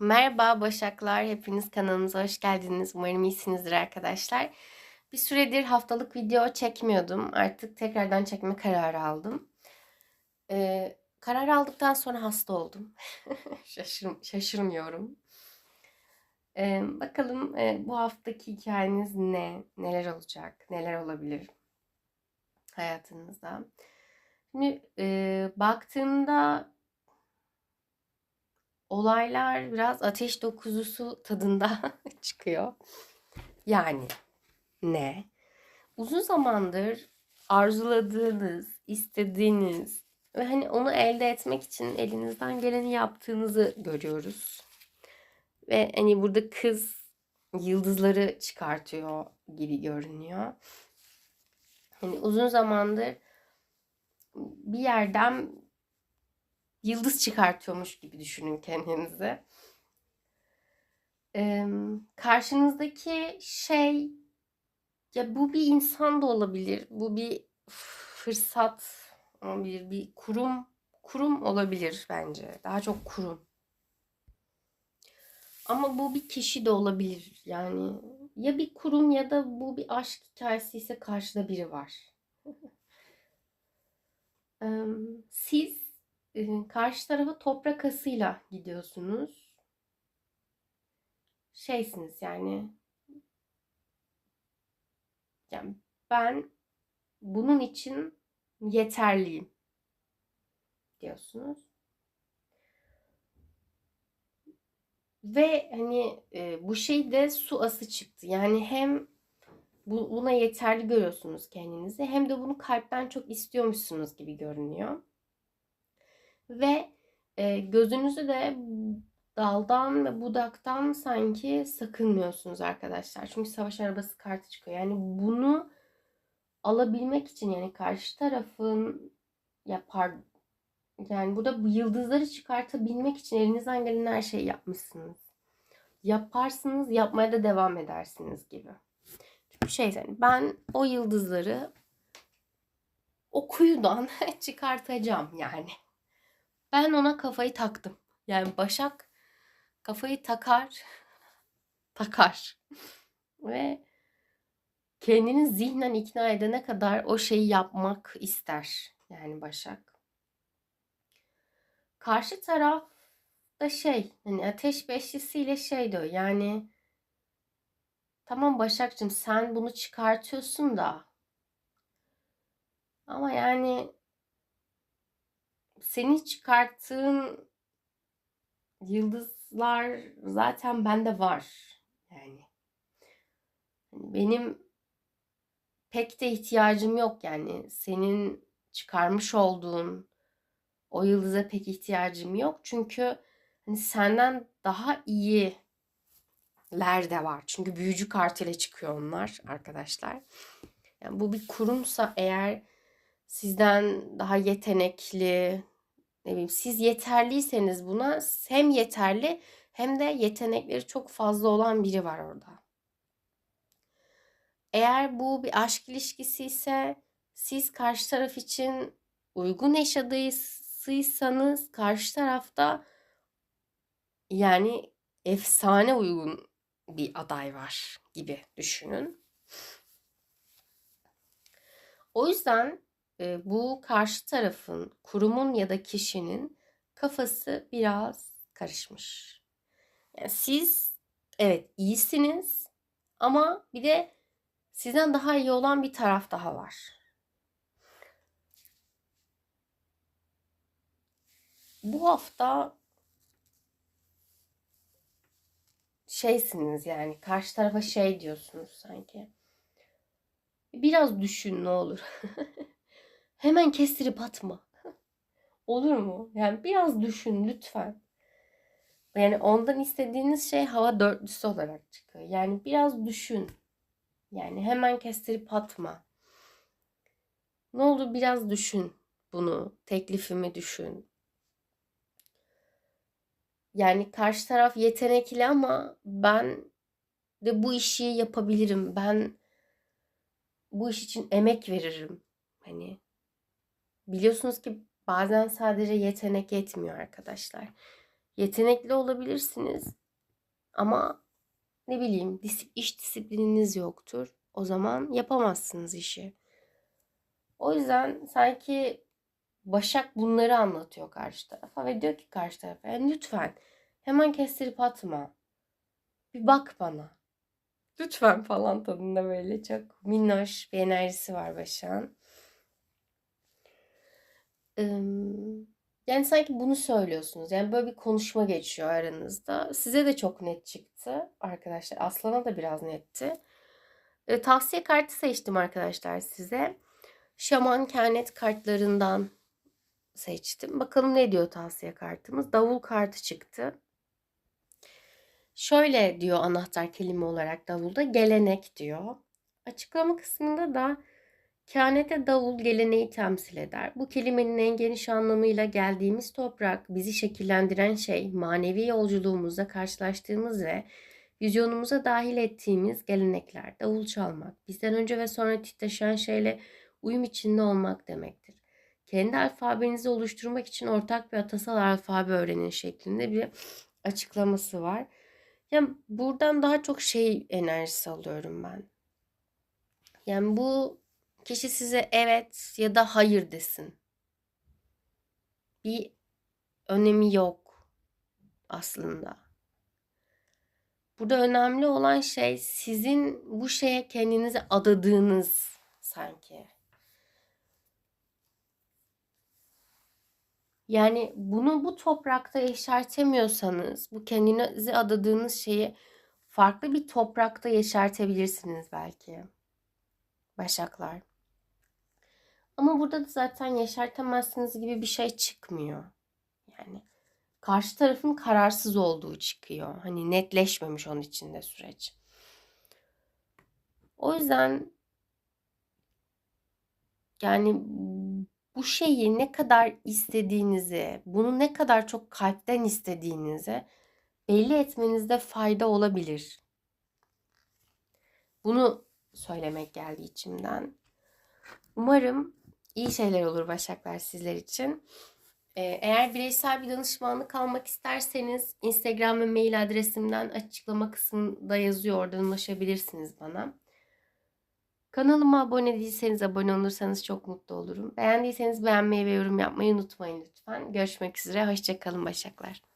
Merhaba Başaklar, hepiniz kanalımıza hoş geldiniz. Umarım iyisinizdir arkadaşlar. Bir süredir haftalık video çekmiyordum. Artık tekrardan çekme kararı aldım. Ee, karar aldıktan sonra hasta oldum. Şaşır, şaşırmıyorum. Ee, bakalım e, bu haftaki hikayeniz ne? Neler olacak? Neler olabilir hayatınızda? Şimdi e, baktığımda olaylar biraz ateş dokuzusu tadında çıkıyor. Yani ne? Uzun zamandır arzuladığınız, istediğiniz ve hani onu elde etmek için elinizden geleni yaptığınızı görüyoruz. Ve hani burada kız yıldızları çıkartıyor gibi görünüyor. Hani uzun zamandır bir yerden yıldız çıkartıyormuş gibi düşünün kendinizi. Ee, karşınızdaki şey ya bu bir insan da olabilir. Bu bir fırsat olabilir. Bir kurum kurum olabilir bence. Daha çok kurum. Ama bu bir kişi de olabilir. Yani ya bir kurum ya da bu bir aşk hikayesi ise karşıda biri var. Siz karşı tarafa toprak asıyla gidiyorsunuz. Şeysiniz yani. Yani ben bunun için yeterliyim diyorsunuz. Ve hani e, bu şey de su ası çıktı. Yani hem bu, buna yeterli görüyorsunuz kendinizi hem de bunu kalpten çok istiyormuşsunuz gibi görünüyor. Ve e, gözünüzü de daldan ve budaktan sanki sakınmıyorsunuz arkadaşlar. Çünkü savaş arabası kartı çıkıyor. Yani bunu alabilmek için yani karşı tarafın yapar yani burada bu yıldızları çıkartabilmek için elinizden gelen her şeyi yapmışsınız. Yaparsınız, yapmaya da devam edersiniz gibi. Çünkü şey yani ben o yıldızları o kuyudan çıkartacağım yani. Ben ona kafayı taktım. Yani Başak kafayı takar. takar. Ve kendini zihnen ikna edene kadar o şeyi yapmak ister. Yani Başak. Karşı taraf da şey hani ateş beşlisiyle şey diyor yani tamam Başakcığım sen bunu çıkartıyorsun da ama yani senin çıkarttığın yıldızlar zaten bende var. Yani hani benim pek de ihtiyacım yok yani senin çıkarmış olduğun o yıldıza pek ihtiyacım yok. Çünkü hani senden daha iyiler de var. Çünkü büyücü kartıyla çıkıyor onlar arkadaşlar. Yani bu bir kurumsa eğer sizden daha yetenekli, ne bileyim siz yeterliyseniz buna hem yeterli hem de yetenekleri çok fazla olan biri var orada. Eğer bu bir aşk ilişkisi ise siz karşı taraf için uygun yaşadıysanız karşı tarafta yani efsane uygun bir aday var gibi düşünün. O yüzden bu karşı tarafın, kurumun ya da kişinin kafası biraz karışmış. Yani siz evet iyisiniz ama bir de sizden daha iyi olan bir taraf daha var. Bu hafta şeysiniz yani karşı tarafa şey diyorsunuz sanki. Biraz düşün ne olur. Hemen kestirip atma. Olur mu? Yani biraz düşün lütfen. Yani ondan istediğiniz şey hava dörtlüsü olarak çıkıyor. Yani biraz düşün. Yani hemen kestirip atma. Ne olur biraz düşün bunu. Teklifimi düşün. Yani karşı taraf yetenekli ama ben de bu işi yapabilirim. Ben bu iş için emek veririm. Hani biliyorsunuz ki bazen sadece yetenek yetmiyor arkadaşlar. Yetenekli olabilirsiniz ama ne bileyim iş disiplininiz yoktur. O zaman yapamazsınız işi. O yüzden sanki Başak bunları anlatıyor karşı tarafa ve diyor ki karşı tarafa yani lütfen hemen kestirip atma. Bir bak bana. Lütfen falan tadında böyle çok minnoş bir enerjisi var Başak'ın. Yani sanki bunu söylüyorsunuz. Yani böyle bir konuşma geçiyor aranızda. Size de çok net çıktı arkadaşlar. Aslan'a da biraz netti. E, tavsiye kartı seçtim arkadaşlar size. Şaman kehanet kartlarından seçtim. Bakalım ne diyor tavsiye kartımız. Davul kartı çıktı. Şöyle diyor anahtar kelime olarak davulda gelenek diyor. Açıklama kısmında da kehanete davul geleneği temsil eder. Bu kelimenin en geniş anlamıyla geldiğimiz toprak, bizi şekillendiren şey, manevi yolculuğumuzda karşılaştığımız ve vizyonumuza dahil ettiğimiz gelenekler. Davul çalmak, bizden önce ve sonra titreşen şeyle uyum içinde olmak demektir. Kendi alfabenizi oluşturmak için ortak bir atasal alfabe öğrenin şeklinde bir açıklaması var. Yani buradan daha çok şey enerjisi alıyorum ben. Yani bu kişi size evet ya da hayır desin. Bir önemi yok aslında. Burada önemli olan şey sizin bu şeye kendinizi adadığınız sanki. Yani bunu bu toprakta yeşertemiyorsanız bu kendinizi adadığınız şeyi farklı bir toprakta yeşertebilirsiniz belki. Başaklar. Ama burada da zaten yeşertemezsiniz gibi bir şey çıkmıyor. Yani karşı tarafın kararsız olduğu çıkıyor. Hani netleşmemiş onun içinde süreç. O yüzden yani bu şeyi ne kadar istediğinizi, bunu ne kadar çok kalpten istediğinizi belli etmenizde fayda olabilir. Bunu söylemek geldi içimden. Umarım iyi şeyler olur Başaklar sizler için. Ee, eğer bireysel bir danışmanlık almak isterseniz Instagram ve mail adresimden açıklama kısmında yazıyor. Oradan ulaşabilirsiniz bana. Kanalıma abone değilseniz abone olursanız çok mutlu olurum. Beğendiyseniz beğenmeyi ve yorum yapmayı unutmayın lütfen. Görüşmek üzere. Hoşçakalın Başaklar.